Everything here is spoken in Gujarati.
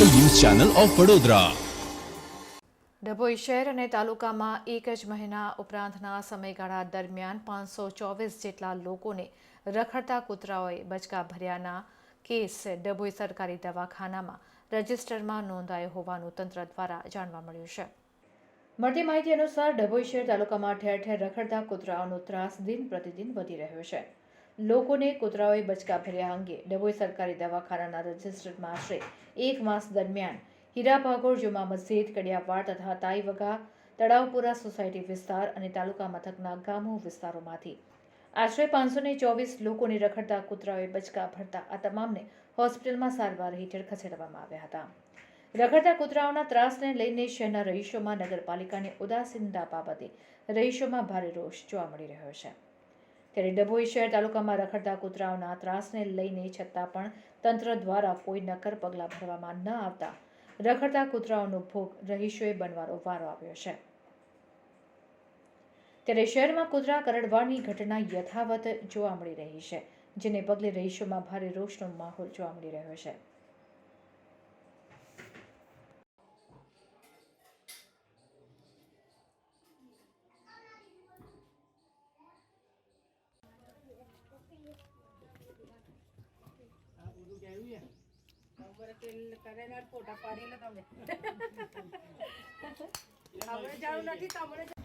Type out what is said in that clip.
Channel of Vadodara. ડભોઈ શહેર અને તાલુકામાં એક જ મહિના ઉપરાંતના સમયગાળા દરમિયાન પાંચસો ચોવીસ જેટલા લોકોને રખડતા કૂતરાઓએ બચકા ભર્યાના કેસ ડભોઈ સરકારી દવાખાનામાં રજિસ્ટરમાં નોંધાયો હોવાનું તંત્ર દ્વારા જાણવા મળ્યું છે. મળતી માહિતી અનુસાર ડભોઈ શહેર તાલુકામાં ઠેર ઠેર રખડતા કૂતરાઓનો ત્રાસ દિન પ્રતિદિન વધી રહ્યો છે. લોકોને કૂતરાઓએ બચકા ફેર્યા અંગે ડભોઈ સરકારી દવાખાનાના રજિસ્ટરમાં આશરે એક માસ દરમિયાન હીરા ભાગોળ, જુમા મસ્જિદ કડિયાવાડ તથા તાઈવગા તળાવપુરા સોસાયટી વિસ્તાર અને તાલુકા મથકના ગામો વિસ્તારોમાંથી. આશરે પાંચસો ને ચોવીસ લોકોને રખડતા કૂતરાઓએ બચકા ભરતા આ તમામને હોસ્પિટલમાં સારવાર હેઠળ ખસેડવામાં આવ્યા હતા. રખડતા કૂતરાઓના ત્રાસને લઈને શહેરના રહીશોમાં નગરપાલિકાની ઉદાસીનતા બાબતે રહીશોમાં ભારે રોષ જોવા મળી રહ્યો છે. ત્યારે ડભોઈ શહેર તાલુકામાં રખડતા કૂતરાઓના ત્રાસને લઈને છતાં પણ તંત્ર દ્વારા કોઈ નક્કર પગલાં ભરવામાં ન આવતા રખડતા કૂતરાઓનો ભોગ રહીશોએ બનવાનો વારો આવ્યો છે. ત્યારે શહેરમાં કૂતરા કરડવાની ઘટના યથાવત જોવા મળી રહી છે, જેને પગલે રહીશોમાં ભારે રોષનો માહોલ જોવા મળી રહ્યો છે. बरं तेल करायला पोटा पाणीला जाऊ द्या